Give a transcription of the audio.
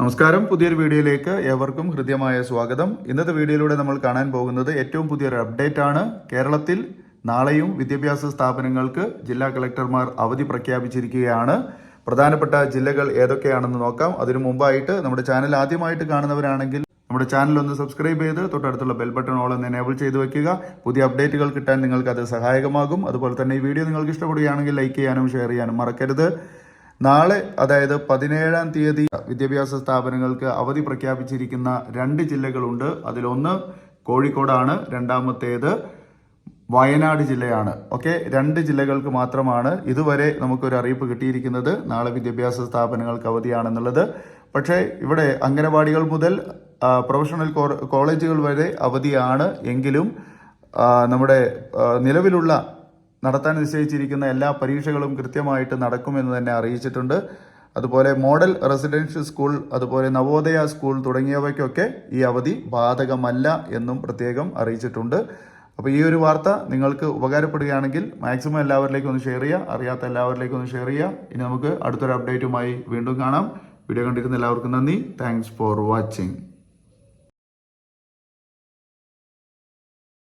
നമസ്കാരം. പുതിയൊരു വീഡിയോയിലേക്ക് ഏവർക്കും ഹൃദ്യമായ സ്വാഗതം. ഇന്നത്തെ വീഡിയോയിലൂടെ നമ്മൾ കാണാൻ പോകുന്നത് ഏറ്റവും പുതിയൊരു അപ്ഡേറ്റ് ആണ്. കേരളത്തിൽ നാളെയും വിദ്യാഭ്യാസ സ്ഥാപനങ്ങൾക്ക് ജില്ലാ കളക്ടർമാർ അവധി പ്രഖ്യാപിച്ചിരിക്കുകയാണ്. പ്രധാനപ്പെട്ട ജില്ലകൾ ഏതൊക്കെയാണെന്ന് നോക്കാം. അതിനു മുമ്പായിട്ട് നമ്മുടെ ചാനൽ ആദ്യമായിട്ട് കാണുന്നവരാണെങ്കിൽ നമ്മുടെ ചാനൽ ഒന്ന് സബ്സ്ക്രൈബ് ചെയ്ത് തൊട്ടടുത്തുള്ള ബെൽ ബട്ടൺ ഓൾ ഒന്ന് എനേബിൾ ചെയ്ത് വെക്കുക. പുതിയ അപ്ഡേറ്റുകൾ കിട്ടാൻ നിങ്ങൾക്ക് അത് സഹായകമാകും. അതുപോലെ തന്നെ ഈ വീഡിയോ നിങ്ങൾക്ക് ഇഷ്ടപ്പെടുകയാണെങ്കിൽ ലൈക്ക് ചെയ്യാനും ഷെയർ ചെയ്യാനും മറക്കരുത്. നാളെ അതായത് പതിനേഴാം തീയതി വിദ്യാഭ്യാസ സ്ഥാപനങ്ങൾക്ക് അവധി പ്രഖ്യാപിച്ചിരിക്കുന്ന രണ്ട് ജില്ലകളുണ്ട്. അതിലൊന്ന് കോഴിക്കോടാണ് രണ്ടാമത്തേത് വയനാട് ജില്ലയാണ്. ഓക്കെ? രണ്ട് ജില്ലകൾക്ക് മാത്രമാണ് ഇതുവരെ നമുക്കൊരു അറിയിപ്പ് കിട്ടിയിരിക്കുന്നത്. നാളെ വിദ്യാഭ്യാസ സ്ഥാപനങ്ങൾക്ക് അവധിയാണെന്നുള്ളത്. പക്ഷേ ഇവിടെ അംഗനവാടികൾ മുതൽ പ്രൊഫഷണൽ കോളേജുകൾ വരെ അവധിയാണ്. എങ്കിലും നമ്മുടെ നിലവിലുള്ള നടത്താൻ നിശ്ചയിച്ചിരിക്കുന്ന എല്ലാ പരീക്ഷകളും കൃത്യമായിട്ട് നടക്കുമെന്ന് തന്നെ അറിയിച്ചിട്ടുണ്ട്. അതുപോലെ മോഡൽ റെസിഡൻഷ്യൽ സ്കൂൾ അതുപോലെ നവോദയ സ്കൂൾ തുടങ്ങിയവയ്ക്കൊക്കെ ഈ അവധി ബാധകമല്ല എന്നും പ്രത്യേകം അറിയിച്ചിട്ടുണ്ട്. അപ്പോൾ ഈ ഒരു വാർത്ത നിങ്ങൾക്ക് ഉപകാരപ്പെടുകയാണെങ്കിൽ മാക്സിമം എല്ലാവരിലേക്കും ഒന്ന് ഷെയർ ചെയ്യുക. അറിയാത്ത എല്ലാവരിലേക്കും ഒന്ന് ഷെയർ ചെയ്യുക. ഇനി നമുക്ക് അടുത്തൊരു അപ്ഡേറ്റുമായി വീണ്ടും കാണാം. വീഡിയോ കണ്ടിരുന്ന എല്ലാവർക്കും നന്ദി. Thanks for watching.